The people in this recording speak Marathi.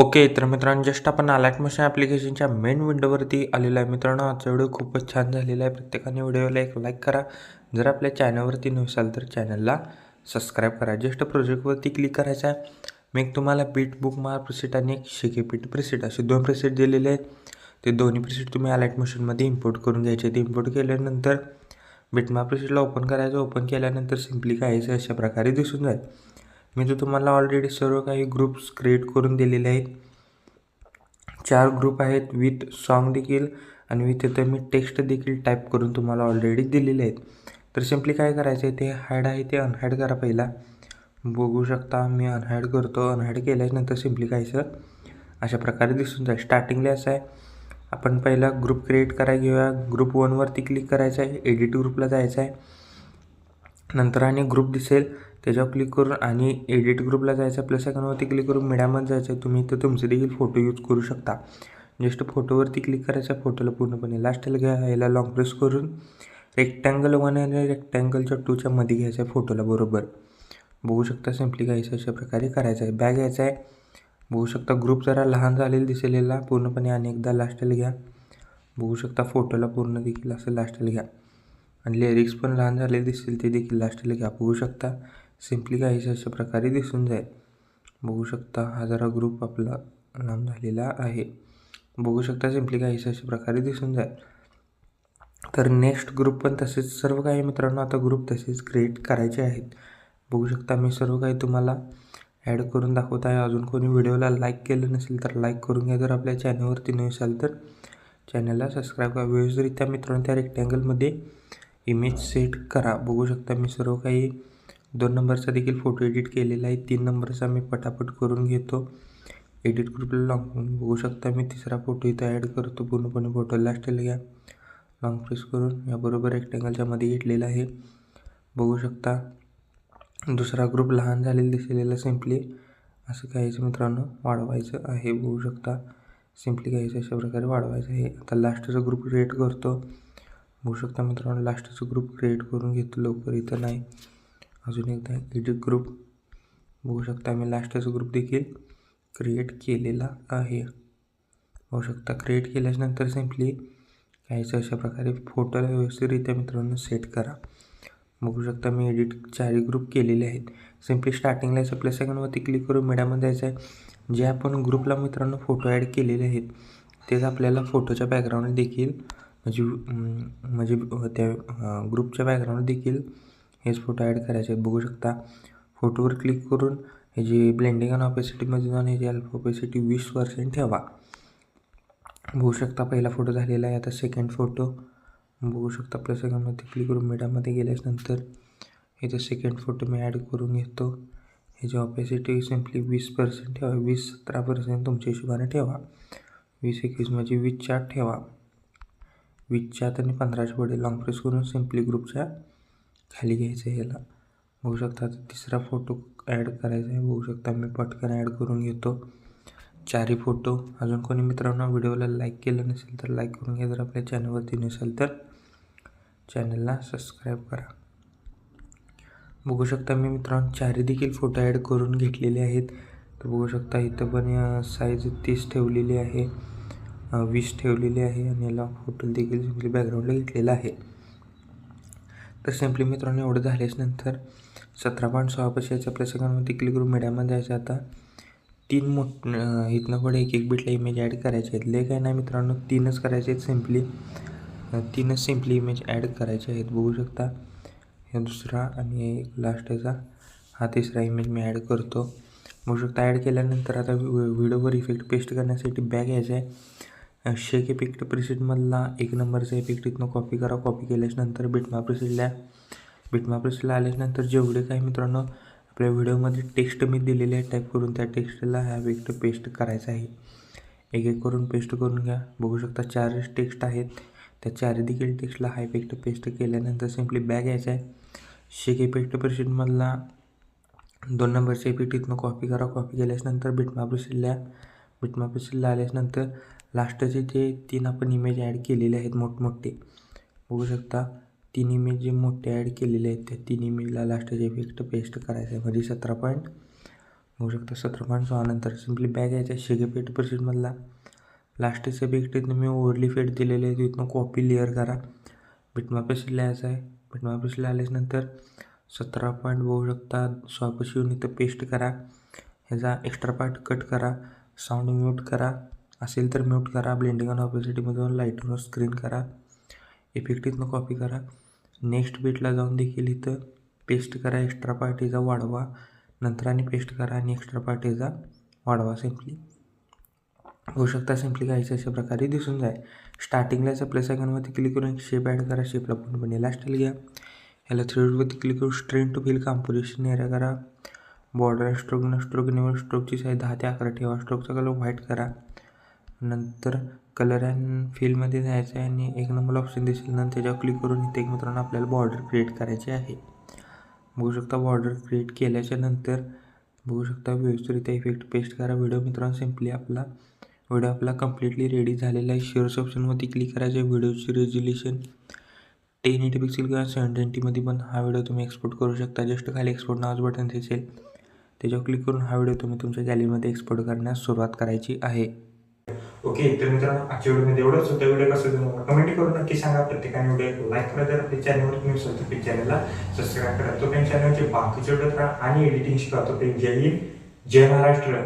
ओके तर मित्रांनो जस्ट आपण अलर्ट ॲप्लिकेशनच्या मेन विंडोवरती आलेलो आहे. मित्रांनो आजचा व्हिडिओ खूपच छान झालेला आहे. प्रत्येकाने व्हिडिओला एक लाईक करा. जर आपल्या चॅनलवरती नसाल तर चॅनलला सबस्क्राईब करा. जस्ट प्रोजेक्टवरती क्लिक करायचं आहे. मी एक तुम्हाला बीट बुक मार प्रिसेट आणि एक शिके पीट प्रिसेट असे दोन प्रिसेट दिलेले आहेत. ते दोन्ही प्रिसेट तुम्ही अलर्ट मशीनमध्ये इम्पोर्ट करून घ्यायचे. ते इम्पोर्ट केल्यानंतर बिटमा प्रिसेटला ओपन करायचं. ओपन केल्यानंतर सिम्पली काय अशा प्रकारे दिसून जाईल. मी तर तुम्हाला ऑलरेडी सर्व काही ग्रुप्स क्रिएट करून दिलेले आहेत. चार ग्रुप आहेत विथ सॉन्ग देखील आणि विथ इथं मी टेक्स्ट देखील टाईप करून तुम्हाला ऑलरेडी दिलेले आहेत. तर सिम्पली काय करायचं आहे ते हायड आहे ते अनहायड करा पहिला. बघू शकता मी अनहॅड करतो अनहाईड केल्यानंतर सिम्पली कायचं अशा प्रकारे दिसून जाईल. स्टार्टिंगला असं आहे. आपण पहिला ग्रुप क्रिएट करायला घेऊया. ग्रुप वनवरती क्लिक करायचं आहे. एडिट ग्रुपला जायचं आहे. नंतर आणि ग्रुप दिसेल त्याच्यावर क्लिक करून आणि एडिट ग्रुपला जायचं प्लस सेकंडवरती क्लिक करून मीडियामध्ये जायचं आहे तुम्ही तर तुमचे देखील फोटो यूज करू शकता. जस्ट फोटोवरती क्लिक करायचा फोटोला पूर्णपणे लास्टला घ्या याला लाँग प्रेस करून रेक्टँगल वन आणि रेक्टँगलच्या टूच्या मध्ये घ्यायचं आहे फोटोला बरोबर. बघू शकता सिम्पली घ्यायचं अशा प्रकारे करायचं आहे. बॅग घ्यायचा आहे. बघू शकता ग्रुप जरा लहान झालेला दिसेल याला पूर्णपणे आणि एकदा लास्टला घ्या. बघू शकता फोटोला पूर्ण देखील असं लास्टला घ्या. आणि लिरिक्स पण लहान झालेले दिसतील ते देखील लास्टला घ्या. बघू शकता सिम्पली काहीच अशा प्रकारे दिसून जाईल. बघू शकता हा जरा ग्रुप आपला लांब झालेला आहे. बघू शकता सिम्पली काहीच अशा प्रकारे दिसून जाईल. तर नेक्स्ट ग्रुप पण तसेच सर्व काही मित्रांनो आता ग्रुप तसेच क्रिएट करायचे आहेत. बघू शकता मी सर्व काही तुम्हाला ॲड करून दाखवत आहे. अजून कोणी व्हिडिओला लाईक केलं नसेल तर लाईक करून घ्या. जर आपल्या चॅनलवरती नसाल तर चॅनलला सबस्क्राईब करा. व्यवस्थितरित्या मित्रांनो त्या रेक्टँगलमध्ये इमेज सेट करा. बघू शकता मी सर्व काही दोन नंबरचा देखील फोटो एडिट केलेला आहे. तीन नंबरचा मी पटापट करून घेतो. एडिट ग्रुपला लॉंग बघू शकता मी. तिसरा फोटो इथं ॲड करतो. पूर्णपणे फोटो लास्टला घ्या. लॉंग प्रेस करून याबरोबर रेक्टँगलच्या मध्ये घेतलेला आहे. बघू शकता. दुसरा ग्रुप लहान झालेला दिसलेला सिम्पली असं काहीच मित्रांनो वाढवायचं आहे. बघू शकता. सिम्पली काहीच अशा प्रकारे वाढवायचं आहे. आता लास्टचा ग्रुप क्रिएट करतो. बघू शकता मित्रांनो. लास्टचं ग्रुप क्रिएट करून घेतो लवकर. इथं नाही. अजून एकदा एडिट ग्रुप बघू शकता मी लास्टचं ग्रुप देखील क्रिएट केलेला आहे. बघू शकता. क्रिएट केल्याच्यानंतर सिम्पली काहीच अशा प्रकारे फोटोला व्यवस्थितरित्या मित्रांनो सेट करा. बघू शकता मी एडिट चारही ग्रुप केलेले आहेत. सिम्पली स्टार्टिंगला यायचं प्लस सेकंडवरती क्लिक करून मीडियामध्ये जायचं आहे जे आपण ग्रुपला मित्रांनो फोटो ॲड केलेले आहेत तेच आपल्याला फोटोच्या बॅकग्राऊंड देखील म्हणजे म्हणजे त्या ग्रुपच्या बॅकग्राऊंड देखील हेच फोटो ॲड करायचे आहेत. बघू शकता फोटोवर क्लिक करून ह्याची ब्लेंडिंग आणि ऑपेसिटीमध्ये जाऊन ह्याची अल्फा ऑपेसिटी वीस पर्सेंट ठेवा. बघू शकता पहिला फोटो झालेला आहे. आता सेकंड फोटो बघू शकता आपल्या सेकंडमध्ये क्लिक करून मिडामध्ये गेल्याच्यानंतर इथं सेकंड फोटो मी ॲड करून घेतो. ह्याची ऑपेसिटी सिम्पली वीस पर्सेंट ठेवा. वीस सतरा पर्सेंट तुमच्या हिशोबाने ठेवा. वीस एकवीस म्हणजे वीस चार ठेवा. वीसच्या आत आणि पंधराच्या पुढे लॉंग प्रेस करून सिम्पली ग्रुपच्या खाली घ्यायचं आहे ह्याला बघू शकता आता तिसरा फोटो ॲड करायचा आहे. बघू शकता मी पटकन ॲड करून घेतो. चारही फोटो अजून कोणी मित्रांनो व्हिडिओला लाईक केलं नसेल तर लाईक करून घ्या. जर आपल्या चॅनलवरती नसेल तर चॅनलला सबस्क्राईब करा. बघू शकता मी मित्रांनो चारही देखील फोटो ॲड करून घेतलेले आहेत. तर बघू शकता इथं पण साईज तीस ठेवलेली आहे. विश ठेवलेली आहे आणि याला फोटो देखील सिम्पली बॅकग्राऊंडला घेतलेला आहे. तर सिम्पली मित्रांनो एवढं झाल्याच नंतर सतरा पॉईंट सहा पैशाच्या आपल्या सेकंडमध्ये क्लिक करून मीडियामध्ये जायचं आता तीन मोठ इथनं पुढे एक एक बिटला इमेज ॲड करायचे आहेत. लय काय नाही मित्रांनो तीनच करायचे आहेत सिम्पली तीनच सिम्पली इमेज ॲड करायचे आहेत. बघू शकता ह्या दुसरा आणि एक लास्ट याचा हा तिसरा इमेज मी ॲड करतो. बघू शकता ॲड केल्यानंतर आता व्हिडिओवर इफेक्ट पेस्ट करण्यासाठी बॅग यायचा आहे. शेक इफेक्ट प्रिसेटमधला एक नंबरचा इफेक्ट इथनं कॉपी करा कॉपी केल्याच्यानंतर बिटमा प्रिसेटला बिटमा प्रिसेटला आल्याच्यानंतर जेवढे काही मित्रांनो आपल्या व्हिडिओमध्ये टेक्स्ट मी दिलेले आहे टाईप करून त्या टेक्स्टला हा इफेक्ट पेस्ट करायचा आहे. एक एक करून पेस्ट करून घ्या. बघू शकता चार टेक्स्ट आहेत. त्या चारी देखील टेक्स्टला हा इफेक्ट पेस्ट केल्यानंतर सिम्पली बॅग यायचा आहे. शेक इफेक्ट प्रिसेटमधला दोन नंबरचे इफेक्ट इथनं कॉपी करा कॉपी केल्याच्यानंतर बिटमा प्रिसेटला बिटमा प्रिसेटला आल्याच्यानंतर लास्टचे ते तीन आपण इमेज ॲड केलेले आहेत मोठमोठे. बघू शकता तीन इमेज जे मोठे ॲड केलेले आहेत त्या तीन इमेजला लास्टचे इफेक्ट पेस्ट करायचं आहे म्हणजे सतरा पॉईंट बघू शकता सतरा पॉईंट सोळानंतर सिम्पली बॅग यायचा शेगेपेट इफेक्ट प्रिसेटमधला लास्टचे इफेक्ट इथनं मी ओव्हरली फेट दिलेले आहे तिथनं कॉपी लेअर करा. बिटमा यायचं आहे. बिटमा पेस्टला आल्याच्यानंतर सतरा पॉईंट बघू शकता स्वापशी येऊन इथं पेस्ट करा. ह्याचा एक्स्ट्रा पार्ट कट करा. साऊंड म्यूट करा. असेल तर म्यूट करा ब्लेंडिंग आणि जाऊन लाईटवर स्क्रीन करा इफेक्टिवनं कॉपी करा. नेक्स्ट बीटला जाऊन देखील इथं पेस्ट करा एक्स्ट्रा पार्टीचा वाढवा. नंतर आणि पेस्ट करा आणि एक्स्ट्रा पार्टीचा वाढवा सिम्पली होऊ शकता सिम्पली काहीच अशा प्रकारे दिसून जाईल स्टार्टिंगला याचा प्लस आयकॉनवरती क्लिक करून एक शेप ॲड करा शेपला पूर्णपणे लास्टला घ्या. ह्याला थ्रीडवरती क्लिक करून stretch to fill composition area करा बॉर्डर स्ट्रोक न स्ट्रोक निवड स्ट्रोकची साईज दहा ते अकरा ठेवा. स्ट्रोकचा कलर व्हाईट करा. नंतर कलर अँड फिलमध्ये जायचं आहे आणि एक नंबर ऑप्शन दिसेल. नंतर त्याच्यावर क्लिक करून इथे एक मित्रांनो आपल्याला बॉर्डर क्रिएट करायची आहे. बघू शकता बॉर्डर क्रिएट केल्याच्यानंतर बघू शकता व्यवस्थितरित्या इफेक्ट पेस्ट करा. व्हिडिओ मित्रांनो सिम्पली आपला व्हिडिओ आपला कम्प्लिटली रेडी झालेला आहे. शेअर्स ऑप्शनवरती क्लिक करायचं व्हिडिओची रेझोल्युशन टेन एटी पिक्सेल किंवा सेवन ट्वेंटीमध्ये पण हा व्हिडिओ तुम्ही एक्सपोर्ट करू शकता. जस्ट खाली एक्सपोर्ट नावाचं बटन दिसेल. त्याच्यावर क्लिक करून हा व्हिडिओ तुम्ही तुमच्या गॅलरीमध्ये एक्सपोर्ट करण्यास सुरुवात करायची आहे. ओके तर मित्रांनो आजच्या व्हिडिओमध्ये एवढंच. होतं व्हिडिओ कसं तुम्हाला कमेंट करून नक्की सांगा. प्रत्येकाने व्हिडिओ लाईक करा. जर आपल्या चॅनलवर तुम्ही असाल तर प्लीज चॅनलला सबस्क्राईब करा तो चॅनलचे बाकीचे व्हिडिओ करा आणि एडिटिंग शिकवतो ते जय हिंद जय महाराष्ट्र.